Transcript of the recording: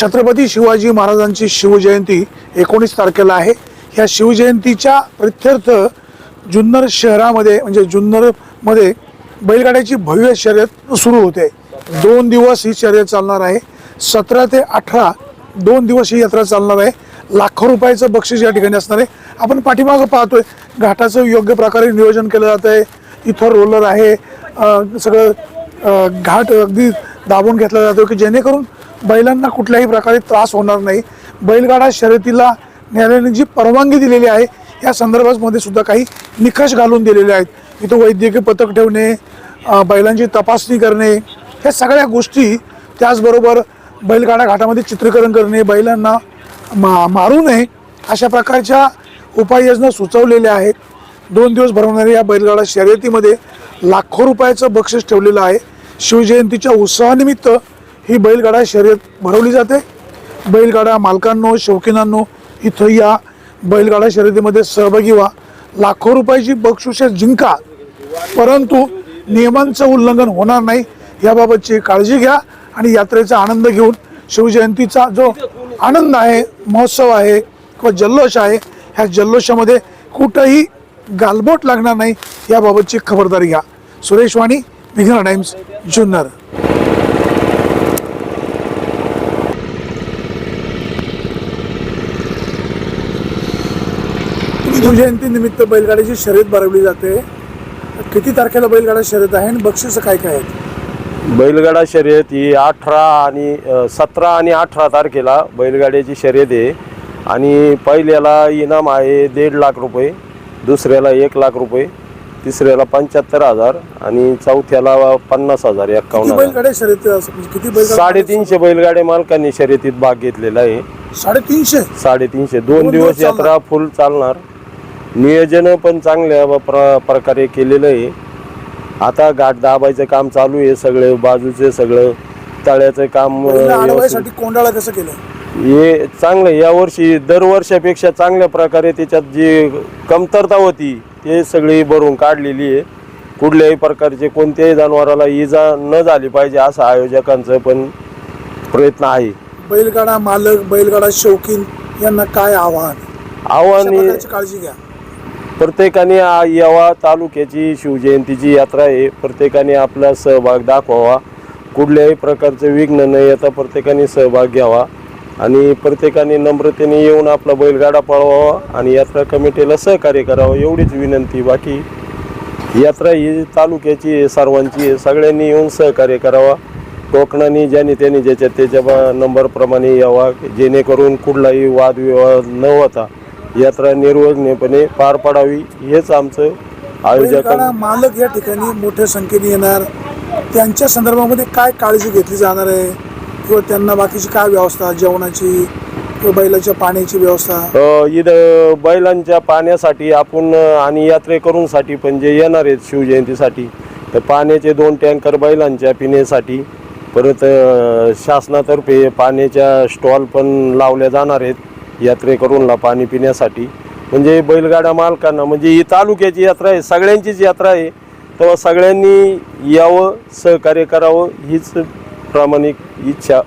छत्रपती शिवाजी महाराजांची शिवजयंती एकोणीस तारखेला आहे. ह्या शिवजयंतीच्या प्रित्यर्थ जुन्नर शहरामध्ये म्हणजे जुन्नरमध्ये बैलगाड्याची भव्य शर्यत सुरू होते. दोन दिवस ही शर्यत चालणार आहे. सतरा ते अठरा दोन दिवस ही यात्रा चालणार आहे. लाखो रुपयाचं बक्षीस या ठिकाणी असणार आहे. आपण पाठीमागं पाहतोय घाटाचं योग्य प्रकारे नियोजन केलं जात आहे. इथं रोलर आहे. सगळं घाट अगदी दाबून घेतला जातो की जेणेकरून बैलांना कुठल्याही प्रकारे त्रास होणार नाही. बैलगाडा शर्यतीला न्यायालयाने जी परवानगी दिलेली आहे या संदर्भामध्ये सुद्धा काही निकष घालून दिलेले आहेत. इथं वैद्यकीय पथक ठेवणे बैलांची तपासणी करणे ह्या सगळ्या गोष्टी त्याचबरोबर बैलगाडा घाटामध्ये चित्रीकरण करणे बैलांना मा मारू नये अशा प्रकारच्या उपाययोजना सुचवलेल्या आहेत. दोन दिवस भरवणाऱ्या या बैलगाडा शर्यतीमध्ये लाखो रुपयाचं बक्षीस ठेवलेलं आहे. शिवजयंतीच्या उत्सवानिमित्त ही बैलगाडा शर्यत भरवली जाते. बैलगाडा मालकांनो शौकीनांनो इथं या बैलगाडा शर्यतीमध्ये सहभागी व्हा. लाखो रुपयाची बक्षुसे जिंका. परंतु नियमांचं उल्लंघन होणार नाही याबाबतची काळजी घ्या आणि यात्रेचा आनंद घेऊन शिवजयंतीचा जो आनंद आहे महोत्सव आहे किंवा जल्लोष आहे ह्या जल्लोषामध्ये कुठंही गालबोट लागणार नाही याबाबतची खबरदारी घ्या. सुरेश वाणी विघ्न टाइम्स जुन्नर. शिवजयंती निमित्त बैलगाडीची शर्यत भरवली जाते. किती तारखेला बैलगाडा शर्यत आहे आणि बक्षीस काय काय आहेत? बैलगाडा शर्यत ही अठरा आणि सतरा आणि अठरा तारखेला बैलगाड्याची शर्यत आहे. आणि पहिल्याला इनाम आहे दीड लाख रुपये दुसऱ्याला एक लाख रुपये तिसऱ्याला पंच्याहत्तर हजार आणि चौथ्याला पन्नास हजार असं म्हणजे साडेतीनशे बैलगाड्या मालकांनी शर्यतीत भाग घेतलेला आहे. साडेतीनशे? साडेतीनशे. दोन दिवस यात्रा फुल चालणार. नियोजन पण चांगल्या प्र प्रकारे केलेलं आहे. आता घाट दाबायचं काम चालू आहे सगळे बाजूचे सगळं तळ्याचं काम अडवायसाठी कोंडाळा कसं केलं हे चांगलं यावर्षी दरवर्षापेक्षा चांगल्या प्रकारे त्याच्यात जी कमतरता होती ते सगळी भरून काढलेली आहे. कुठल्याही प्रकारचे कोणत्याही जनावराला इजा न झाली पाहिजे असं आयोजकांचं पण प्रयत्न आहे. बैलगाडा मालक बैलगाडा शौकीन यांना काय आव्हान? आव्हान काळजी घ्या. प्रत्येकाने आ- यावा तालुक्याची शिवजयंतीची यात्रा आहे. प्रत्येकाने आपला सहभाग दाखवावा. कुठल्याही प्रकारचं विघ्न न येता प्रत्येकाने सहभाग घ्यावा आणि प्रत्येकाने नम्रतेने येऊन आपला बैलगाडा पळवावा आणि यात्रा कमिटीला सहकार्य करावं एवढीच विनंती. बाकी यात्रा ही तालुक्याची आहे सर्वांची आहे. सगळ्यांनी येऊन सहकार्य करावा. कोकणाने ज्याने त्याने ज्याच्या त्याच्या बा- नंबरप्रमाणे यावा जेणेकरून कुठलाही वादविवाद न होता यात्रा निर्विघ्नपणे पार पडावी हेच आमचं आयोजक मालक या ठिकाणी मोठ्या संख्येने येणार. त्यांच्या संदर्भामध्ये काय काळजी घेतली जाणार आहे? किंवा त्यांना बाकीची काय व्यवस्था जेवणाची किंवा बैलाच्या पाण्याची व्यवस्था? इथं बैलांच्या पाण्यासाठी आपण आणि यात्रेकरूंसाठी पण जे येणार आहेत शिवजयंतीसाठी तर पाण्याचे दोन टँकर बैलांच्या पिण्यासाठी परत शासनातर्फे पाण्याच्या स्टॉल पण लावल्या जाणार आहेत. यात्रेकरूंना पाणी पिण्यासाठी. म्हणजे बैलगाडा मालकांना म्हणजे ही तालुक्याची यात्रा आहे सगळ्यांचीच यात्रा आहे. तेव्हा सगळ्यांनी यावं सहकार्य करावं हीच प्रामाणिक इच्छा